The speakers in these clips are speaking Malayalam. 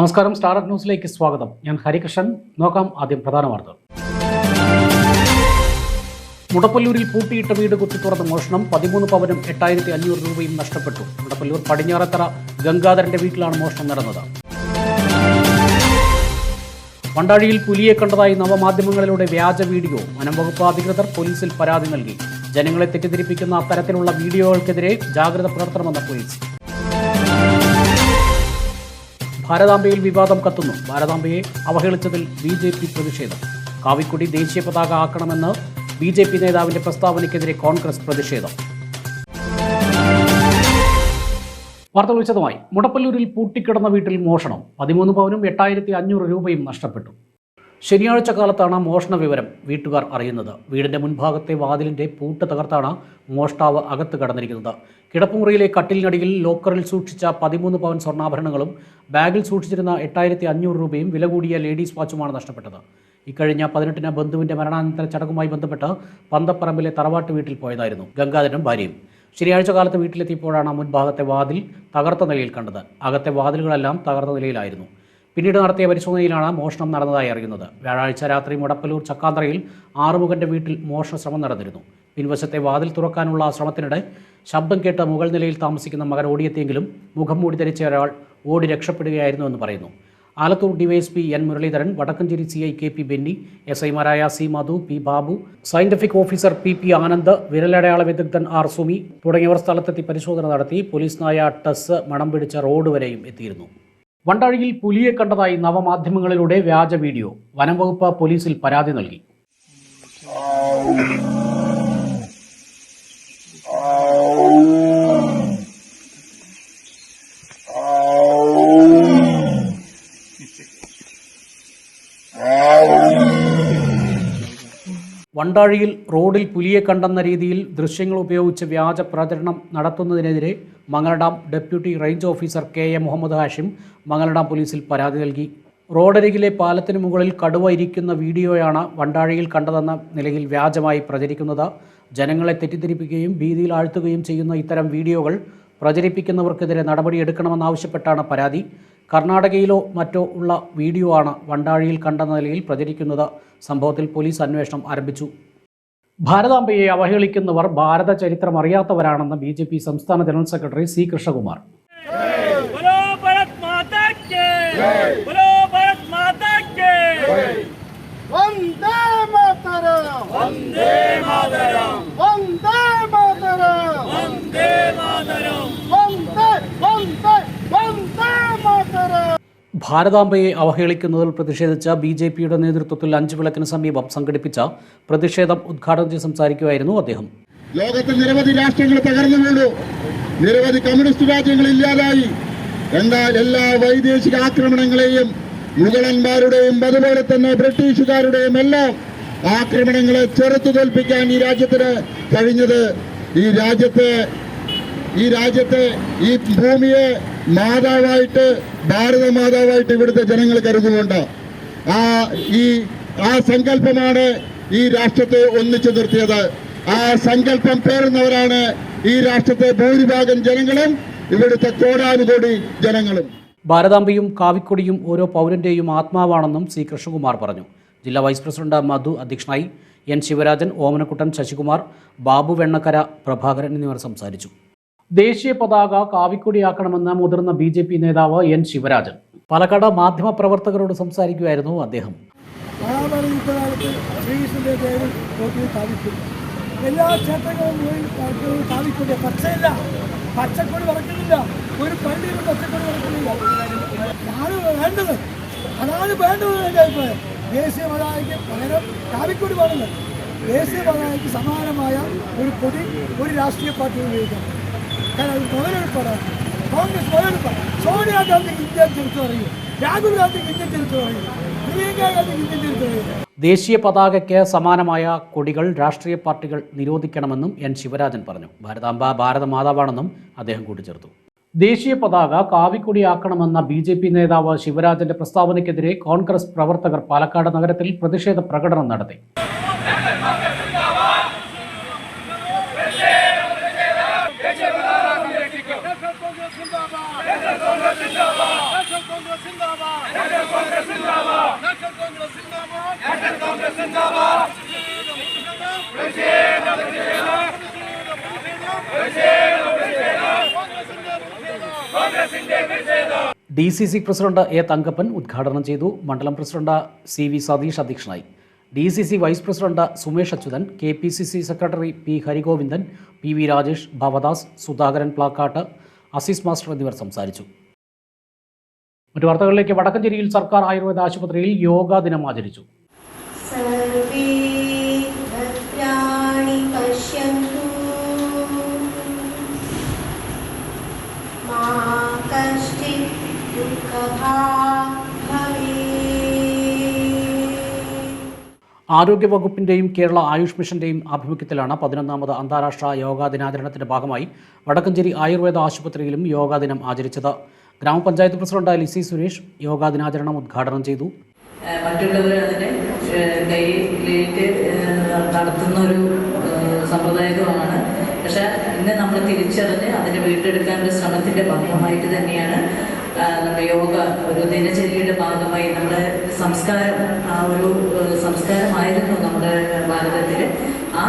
നമസ്കാരം സ്റ്റാർട്ട് ന്യൂസിലേക്ക് സ്വാഗതം. ഞാൻ ഹരികൃഷ്ണൻ. നോക്കാം ആദ്യം പ്രധാന വാർത്തകൾ. മുടപ്പല്ലൂരിൽ പൂട്ടിയിട്ട വീട് കുത്തി തുറന്ന മോഷണം. പതിമൂന്ന് പവനും എട്ടായിരത്തി അഞ്ഞൂറ് രൂപയും നഷ്ടപ്പെട്ടു. മുടപ്പല്ലൂർ പടിഞ്ഞാറത്തറ ഗംഗാധരന്റെ വീട്ടിലാണ് മോഷണം നടന്നത്. വണ്ടാഴിയിൽ പുലിയെ കണ്ടതായി നവമാധ്യമങ്ങളിലൂടെ വ്യാജ വീഡിയോ. വനംവകുപ്പ് അധികൃതർ പോലീസിൽ പരാതി നൽകി. ജനങ്ങളെ തെറ്റിദ്ധരിപ്പിക്കുന്ന അത്തരത്തിലുള്ള വീഡിയോകൾക്കെതിരെ ജാഗ്രത പുലർത്തണമെന്ന പോലീസ്. ഭാരതാംബയിൽ വിവാദം കത്തുന്നു. ഭാരതാംബയെ അവഹേളിച്ചതിൽ ബി ജെ പി പ്രതിഷേധം. കാവിക്കുടി ദേശീയ പതാക ആക്കണമെന്ന് ബി ജെ പി നേതാവിന്റെ പ്രസ്താവനയ്ക്കെതിരെ കോൺഗ്രസ് പ്രതിഷേധം. വാർത്തകൾ വിശദമായി മുടപ്പല്ലൂരിൽ പൂട്ടിക്കിടന്ന വീട്ടിൽ മോഷണം. പതിമൂന്ന് പവനും എട്ടായിരത്തി അഞ്ഞൂറ് രൂപയും നഷ്ടപ്പെട്ടു. ശനിയാഴ്ച കാലത്താണ് മോഷണ വിവരം വീട്ടുകാർ അറിയുന്നത്. വീടിന്റെ മുൻഭാഗത്തെ വാതിലിന്റെ പൂട്ട് തകർത്താണ് മോഷ്ടാവ് അകത്ത് കടന്നിരിക്കുന്നത്. കിടപ്പുമുറിയിലെ കട്ടിലിനടിയിൽ ലോക്കറിൽ സൂക്ഷിച്ച പതിമൂന്ന് പവൻ സ്വർണാഭരണങ്ങളും ബാഗിൽ സൂക്ഷിച്ചിരുന്ന എട്ടായിരത്തി അഞ്ഞൂറ് രൂപയും വില കൂടിയ ലേഡീസ് വാച്ചുമാണ് നഷ്ടപ്പെട്ടത്. ഇക്കഴിഞ്ഞ പതിനെട്ടിന് ബന്ധുവിന്റെ മരണാനന്തര ചടങ്ങുമായി ബന്ധപ്പെട്ട് പന്തപ്പറമ്പിലെ തറവാട്ട് വീട്ടിൽ പോയതായിരുന്നു ഗംഗാധരനും ഭാര്യയും. ശനിയാഴ്ച കാലത്ത് വീട്ടിലെത്തിയപ്പോഴാണ് മുൻഭാഗത്തെ വാതിൽ തകർത്ത നിലയിൽ കണ്ടത്. അകത്തെ വാതിലുകളെല്ലാം തകർത്ത നിലയിലായിരുന്നു. പിന്നീട് നടത്തിയ പരിശോധനയിലാണ് മോഷണം നടന്നതായി അറിയുന്നത്. വ്യാഴാഴ്ച രാത്രി മുടപ്പലൂർ ചക്കാന്തറയിൽ ആറുമുഖന്റെ വീട്ടിൽ മോഷണ ശ്രമം നടന്നിരുന്നു. പിൻവശത്തെ വാതിൽ തുറക്കാനുള്ള ശ്രമത്തിനിടെ ശബ്ദം കേട്ട് മുകൾ നിലയിൽ താമസിക്കുന്ന മകൻ ഓടിയെത്തിയെങ്കിലും മുഖം മൂടി ധരിച്ച ഒരാൾ ഓടി രക്ഷപ്പെടുകയായിരുന്നുവെന്ന് പറയുന്നു. Alathur DYSP N Muralidharan Vadakkanchery C I K P Benny S ഐമാരായ C Madhu P Babu scientific officer P P Anand വിരലടയാള വിദഗ്ധൻ ആർ സുമി തുടങ്ങിയവർ സ്ഥലത്തെത്തി പരിശോധന നടത്തി പോലീസിനായ ടസ് മണം പിടിച്ച റോഡ് വരെയും എത്തിയിരുന്നു. വണ്ടാഴിയിൽ പുലിയെ കണ്ടതായി നവമാധ്യമങ്ങളിലൂടെ വ്യാജ വീഡിയോ വനംവകുപ്പ് പോലീസിൽ പരാതി നൽകി. വണ്ടാഴിയിൽ റോഡിൽ പുലിയെ കണ്ടെന്ന രീതിയിൽ ദൃശ്യങ്ങൾ ഉപയോഗിച്ച് വ്യാജ പ്രചരണം നടത്തുന്നതിനെതിരെ Mangaladam deputy range officer K A Muhammad Hashim Mangaladam പോലീസിൽ പരാതി നൽകി. റോഡരികിലെ പാലത്തിന് മുകളിൽ കടുവ ഇരിക്കുന്ന വീഡിയോയാണ് വണ്ടാഴിയിൽ കണ്ടതെന്ന നിലയിൽ വ്യാജമായി പ്രചരിക്കുന്നത്. ജനങ്ങളെ തെറ്റിദ്ധരിപ്പിക്കുകയും ഭീതിയിൽ ആഴ്ത്തുകയും ചെയ്യുന്ന ഇത്തരം വീഡിയോകൾ പ്രചരിപ്പിക്കുന്നവർക്കെതിരെ നടപടിയെടുക്കണമെന്നാവശ്യപ്പെട്ടാണ് പരാതി. കർണാടകയിലോ മറ്റോ ഉള്ള വീഡിയോ ആണ് വണ്ടാഴിയിൽ കണ്ട നിലയിൽ പ്രചരിക്കുന്നത്. സംഭവത്തിൽ പോലീസ് അന്വേഷണം ആരംഭിച്ചു. ഭാരതാംബയെ അവഹേളിക്കുന്നവർ ഭാരത ചരിത്രം അറിയാത്തവരാണെന്ന് ബി ജെ പി സംസ്ഥാന ജനറൽ സെക്രട്ടറി സി കൃഷ്ണകുമാർ. ഭാരതാംബയെ അവഹേളിക്കുന്നതിൽ പ്രതിഷേധിച്ച ബി ജെ പിയുടെ നേതൃത്വത്തിൽ അഞ്ചു വിളക്കിന് സമീപം സംഘടിപ്പിച്ച പ്രതിഷേധം ഉദ്ഘാടനം ചെയ്ത് സംസാരിക്കുകയായിരുന്നു അദ്ദേഹം. ലോകത്ത് നിരവധി രാഷ്ട്രങ്ങൾ തകർന്നു വീണു നിരവധി കമ്മ്യൂണിസ്റ്റ് രാജ്യങ്ങൾ ഇല്ലാതായി. എന്നാൽ എല്ലാ വൈദേശിക ആക്രമണങ്ങളെയും മുഗളന്മാരുടെയും അതുപോലെ തന്നെ ബ്രിട്ടീഷുകാരുടെയും എല്ലാം ആക്രമണങ്ങളെ ചെറുത്തു തോൽപ്പിക്കാൻ ഈ രാജ്യത്തിന് കഴിഞ്ഞത്. ഈ രാജ്യത്തെ ഈ രാജ്യത്തെ ഈ ഭൂമിയെ മാതാവായിട്ട് ഭാരത മാതാവായിട്ട് ഇവിടുത്തെ ജനങ്ങൾ കരുതുന്നുണ്ട്. ആ ഈ ആ സങ്കല്പമാണ് ഈ രാഷ്ട്രത്തെ ഒന്നിച്ചു നിർത്തിയത്. ആ സങ്കല്പം പേറുന്നവരാണ് ഈ രാഷ്ട്രത്തെ ഭൂരിഭാഗം ജനങ്ങളും ഇവിടുത്തെ കോടാനുകോടി ജനങ്ങളും. ഭാരതാംബയും കാവിക്കൊടിയും ഓരോ പൗരന്റെയും ആത്മാവാണെന്നും സി കൃഷ്ണകുമാർ പറഞ്ഞു. ജില്ലാ വൈസ് പ്രസിഡന്റ് മധു അധ്യക്ഷനായി എൻ ശിവരാജൻ ഓമനക്കുട്ടൻ ശശികുമാർ ബാബു വെണ്ണക്കര പ്രഭാകരൻ എന്നിവർ സംസാരിച്ചു. ദേശീയ പതാക കാവിക്കൊടിയാക്കണമെന്ന മുതിർന്ന ബി ജെ പി നേതാവ് എൻ ശിവരാജൻ. പാലക്കാട് മാധ്യമപ്രവർത്തകരോട് സംസാരിക്കുകയായിരുന്നു അദ്ദേഹം. എല്ലാ ക്ഷേത്രങ്ങളും പച്ചക്കൊടി വളർത്തുന്നില്ല ഒരു പള്ളിയിലും പച്ചക്കൊടി വളർത്തുന്നില്ല വേണ്ടത്. അതാണ് വേണ്ടത് എന്റെ അഭിപ്രായം. ദേശീയ പതാകയ്ക്ക് പകരം കാവിക്കൊടി വേണമെന്ന്. ദേശീയ പതാകയ്ക്ക് സമാനമായ ഒരു കൊടി ഒരു രാഷ്ട്രീയ പാർട്ടി ഉപയോഗിക്കണം ദേശീയ പതാകയ്ക്ക് സമാനമായ കൊടികൾ രാഷ്ട്രീയ പാർട്ടികൾ നിരോധിക്കണമെന്നും എൻ ശിവരാജൻ പറഞ്ഞു. ഭാരതാംബ ഭാരതമാതാവാണെന്നും അദ്ദേഹം കൂട്ടിച്ചേർത്തു. ദേശീയ പതാക കാവിക്കൊടിയാക്കണമെന്ന ബി ജെ പി നേതാവ് ശിവരാജന്റെ പ്രസ്താവനയ്ക്കെതിരെ കോൺഗ്രസ് പ്രവർത്തകർ പാലക്കാട് നഗരത്തിൽ പ്രതിഷേധ പ്രകടനം നടത്തി. D C C president A Thankappan ഉദ്ഘാടനം ചെയ്തു. മണ്ഡലം പ്രസിഡന്റ് സി വി സതീഷ് അധ്യക്ഷനായി. D C C vice president Sumesh Achuthan K P C C secretary P Harigovindan P V Rajesh Bhavadas Sudhakaran Plakkat Azeez master എന്നിവർ സംസാരിച്ചു. മറ്റു വാർത്തകളിലേക്ക് വടക്കഞ്ചേരിയിൽ സർക്കാർ ആയുർവേദ ആശുപത്രിയിൽ യോഗാ ദിനം ആചരിച്ചു. ആരോഗ്യവകുപ്പിന്റെയും കേരള ആയുഷ് മിഷന്റെയും ആഭിമുഖ്യത്തിലാണ് പതിനൊന്നാമത് അന്താരാഷ്ട്ര യോഗാ ദിനാചരണത്തിന്റെ ഭാഗമായി വടക്കഞ്ചേരി ആയുർവേദ ആശുപത്രിയിലും യോഗാ ദിനം ആചരിച്ചത്. ഗ്രാമപഞ്ചായത്ത് പ്രസിഡന്റ് ലിസി സുരേഷ് യോഗാ ദിനാചരണം ഉദ്ഘാടനം ചെയ്തു. മറ്റുള്ളവർ അതിനെ നടത്തുന്ന ഒരു സമ്പ്രദായമാണ് പക്ഷേ ഇന്ന് നമ്മൾ തിരിച്ചറിഞ്ഞ് അതിനെ വീണ്ടെടുക്കാനുള്ള ശ്രമത്തിന്റെ ഭാഗമായിട്ട് തന്നെയാണ് നമ്മുടെ യോഗ ഒരു ദിനചര്യയുടെ ഭാഗമായി നമ്മുടെ സംസ്കാരം ആ ഒരു സംസ്കാരമായിരുന്നു നമ്മുടെ ഭാരതത്തിൽ ആ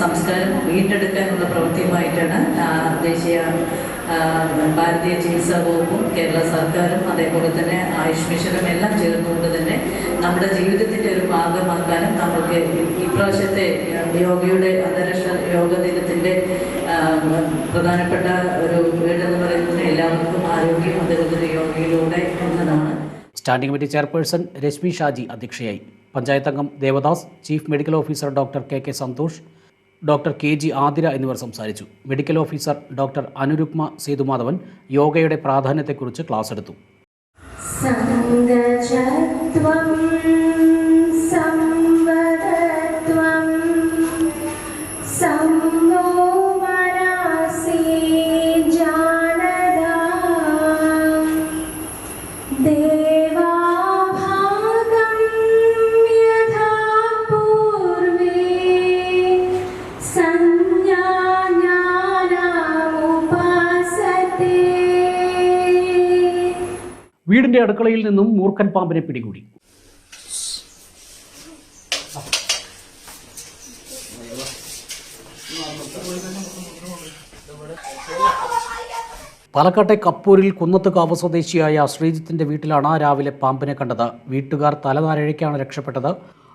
സംസ്കാരം വീണ്ടെടുക്കാനുള്ള പ്രവൃത്തിയുമായിട്ടാണ് ദേശീയ ഭാരതീയ ചികിത്സാ വകുപ്പും കേരള സർക്കാരും അതേപോലെ തന്നെ ആയുഷ് മിഷനും എല്ലാം ചേർന്നുകൊണ്ട് തന്നെ നമ്മുടെ ജീവിതത്തിന്റെ ഒരു ഭാഗമാക്കാനും നമുക്ക് ഇപ്രാവശ്യത്തെ യോഗയുടെ അന്താരാഷ്ട്ര യോഗ ദിനത്തിന്റെ പ്രധാനപ്പെട്ട ഒരു വീടെന്ന് പറയുന്നത് എല്ലാവർക്കും ആരോഗ്യം തന്നെ യോഗയിലൂടെ എന്നതാണ്. Standing committee chairperson Reshmi Shaji അധ്യക്ഷയായി. പഞ്ചായത്ത് അംഗം Devadas chief medical officer doctor K K Santhosh doctor K G Athira എന്നിവർ സംസാരിച്ചു. Medical officer doctor Anurukma Sethumadhavan യോഗയുടെ പ്രാധാന്യത്തെക്കുറിച്ച് ക്ലാസ് എടുത്തു. വീടിന്റെ അടുക്കളയിൽ നിന്നും മൂർഖൻ പാമ്പിനെ പിടികൂടി. പാലക്കാട്ടെ കപ്പൂരിൽ കുന്നത്തുകാവ് സ്വദേശിയായ ശ്രീജിത്തിന്റെ വീട്ടിലാണ് രാവിലെ പാമ്പിനെ കണ്ടത്. വീട്ടുകാർ തലനാരഴയ്ക്കാണ് രക്ഷപ്പെട്ടത്.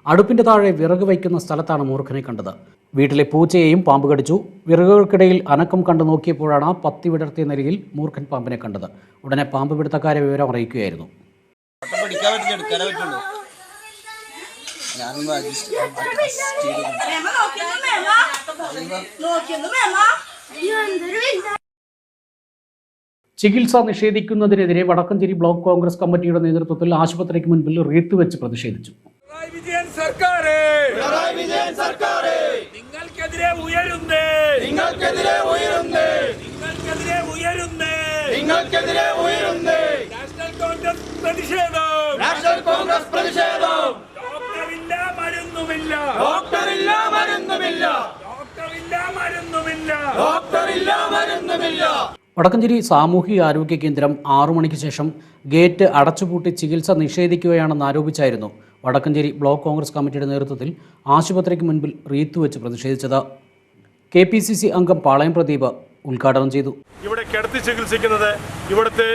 അടുപ്പിന്റെ താഴെ വിറക് വയ്ക്കുന്ന സ്ഥലത്താണ് മൂർഖനെ കണ്ടത്. വീട്ടിലെ പൂച്ചയെയും പാമ്പ് കടിച്ചു. വിറകുകൾക്കിടയിൽ അനക്കം കണ്ടു നോക്കിയപ്പോഴാണ് പത്തി വിടർത്തിയ നിലയിൽ മൂർഖൻ പാമ്പിനെ കണ്ടത്. ഉടനെ പാമ്പ് പിടുത്തക്കാരെ വിവരം അറിയിക്കുകയായിരുന്നു. ചികിത്സ നിഷേധിക്കുന്നതിനെതിരെ വടക്കഞ്ചേരി ബ്ലോക്ക് കോൺഗ്രസ് കമ്മിറ്റിയുടെ നേതൃത്വത്തിൽ ആശുപത്രിക്ക് മുൻപിൽ റീത്ത് വെച്ച് പ്രതിഷേധിച്ചു. പിണറായി വിജയൻ സർക്കാരേ വിജയൻ സർക്കാരേ നിങ്ങൾക്കെതിരെ ഉയരുന്നേ. നിങ്ങൾക്കെതിരെ ഉയരുന്നേ. നിങ്ങൾക്കെതിരെ ഉയരുന്നേ. നിങ്ങൾക്കെതിരെ ഉയരുന്നേ. നാഷണൽ കോൺഗ്രസ് പ്രതിഷേധം. നാഷണൽ കോൺഗ്രസ് പ്രതിഷേധം. ഡോക്ടറില്ല മരുന്നുമില്ല. ഡോക്ടറില്ല മരുന്നുമില്ല. ഡോക്ടറില്ല മരുന്നുമില്ല. ഡോക്ടറില്ല മരുന്നുമില്ല. വടക്കഞ്ചേരി സാമൂഹിക ആരോഗ്യ കേന്ദ്രം ആറു മണിക്ക് ശേഷം ഗേറ്റ് അടച്ചുപൂട്ടി ചികിത്സ നിഷേധിക്കുകയാണെന്ന് ആരോപിച്ചായിരുന്നു വടക്കഞ്ചേരി ബ്ലോക്ക് കോൺഗ്രസ് കമ്മിറ്റിയുടെ നേതൃത്വത്തിൽ ആശുപത്രിക്ക് മുൻപിൽ റീത്ത് വെച്ച് പ്രതിഷേധിച്ചത്. കെ പി സി സി അംഗം പാളയം പ്രദീപ് ഉദ്ഘാടനം ചെയ്തു. ഇവിടെ കിടത്തി ചികിത്സിക്കുന്നത് ഇവിടുത്തെ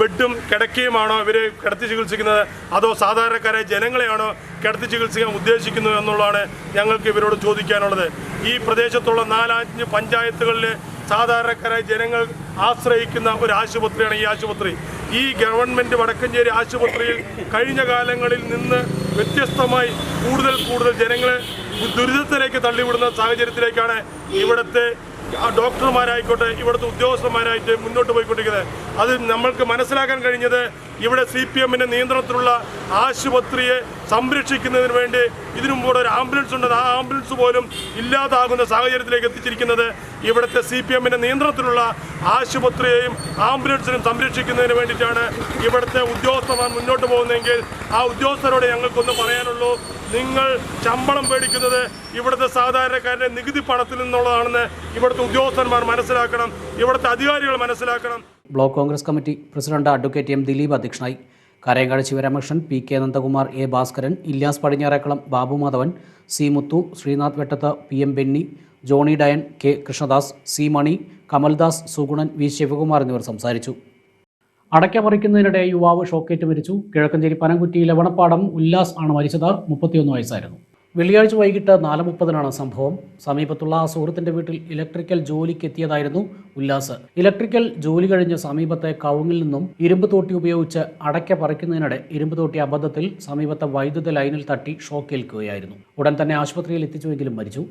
ബെഡും കിടക്കയുമാണോ? ഇവരെ കിടത്തി ചികിത്സിക്കുന്നത് അതോ സാധാരണക്കാരെ ജനങ്ങളെയാണോ കിടത്തി ചികിത്സിക്കാൻ ഉദ്ദേശിക്കുന്നത് എന്നുള്ളതാണ് ഞങ്ങൾക്ക് ഇവരോട് ചോദിക്കാനുള്ളത്. ഈ പ്രദേശത്തുള്ള നാലഞ്ച് പഞ്ചായത്തുകളിലെ സാധാരണക്കാരായ ജനങ്ങൾ ആശ്രയിക്കുന്ന ഒരു ആശുപത്രിയാണ് ഈ ആശുപത്രി. ഈ ഗവൺമെന്റ് വടക്കഞ്ചേരി ആശുപത്രിയിൽ കഴിഞ്ഞ കാലങ്ങളിൽ നിന്ന് വ്യത്യസ്തമായി കൂടുതൽ കൂടുതൽ ജനങ്ങളെ ദുരിതത്തിലേക്ക് തള്ളിവിടുന്ന സാഹചര്യത്തിലേക്കാണ് ഇവിടുത്തെ ഡോക്ടർമാരായിക്കോട്ടെ ഇവിടുത്തെ ഉദ്യോഗസ്ഥന്മാരായിട്ട് മുന്നോട്ട് പോയിക്കൊണ്ടിരിക്കുന്നത്. അത് നമ്മൾക്ക് മനസ്സിലാക്കാൻ കഴിഞ്ഞത് ഇവിടെ സി പി എമ്മിന്റെ നിയന്ത്രണത്തിലുള്ള ആശുപത്രിയെ സംരക്ഷിക്കുന്നതിന് വേണ്ടി ഇതിനു മുമ്പ് ഒരു ആംബുലൻസ് ഉണ്ടെന്ന് ആ ആംബുലൻസ് പോലും ഇല്ലാതാകുന്ന സാഹചര്യത്തിലേക്ക് എത്തിച്ചിരിക്കുന്നത് ഇവിടുത്തെ സി പി എമ്മിന്റെ നിയന്ത്രണത്തിലുള്ള ആശുപത്രിയെയും ആംബുലൻസിനും സംരക്ഷിക്കുന്നതിന് വേണ്ടിയിട്ടാണ് ഇവിടുത്തെ ഉദ്യോഗസ്ഥന്മാർ മുന്നോട്ട് പോകുന്നതെങ്കിൽ ആ ഉദ്യോഗസ്ഥരോട് ഞങ്ങൾക്കൊന്ന് പറയാനുള്ളൂ നിങ്ങൾ ശമ്പളം പേടിക്കുന്നത് ഇവിടുത്തെ സാധാരണക്കാരുടെ നികുതി പണത്തിൽ നിന്നുള്ളതാണെന്ന് ഇവിടുത്തെ ഉദ്യോഗസ്ഥന്മാർ മനസ്സിലാക്കണം ഇവിടുത്തെ അധികാരികൾ മനസ്സിലാക്കണം. Block Congress committee president advocate M Dileep അധ്യക്ഷനായി. Karayankad Sivaramakrishnan P K Nandakumar A Bhaskaran Ilyas Padinjarekkalam Babu Madhavan C Muthu Sreenath Vettath P M Benny Johny Dayan K Krishnadas C Mani Kamaldas Suganan V Sivakumar എന്നിവർ സംസാരിച്ചു. അടയ്ക്ക യുവാവ് ഷോക്കേറ്റ് മരിച്ചു. കിഴക്കഞ്ചേരി പനംകുറ്റി ലവണപ്പാടം ഉല്ലാസ് ആണ് മരിച്ചത്. മുപ്പത്തിയൊന്ന് വയസ്സായിരുന്നു. വെള്ളിയാഴ്ച വൈകിട്ട് നാല് മുപ്പതിനാണ് സംഭവം. സമീപത്തുള്ള ആ സുഹൃത്തിന്റെ വീട്ടിൽ ഇലക്ട്രിക്കൽ ജോലിക്ക് എത്തിയതായിരുന്നു ഉല്ലാസ്. ഇലക്ട്രിക്കൽ ജോലി കഴിഞ്ഞ് സമീപത്തെ കവുങ്ങിൽ നിന്നും ഇരുമ്പ് തോട്ടി ഉപയോഗിച്ച് അടയ്ക്ക പറിക്കുന്നതിനിടെ ഇരുമ്പ് തോട്ടി അബദ്ധത്തിൽ സമീപത്തെ വൈദ്യുത ലൈനിൽ തട്ടി ഷോക്കേൽക്കുകയായിരുന്നു. ഉടൻ തന്നെ ആശുപത്രിയിൽ എത്തിച്ചുവെങ്കിലും മരിച്ചു.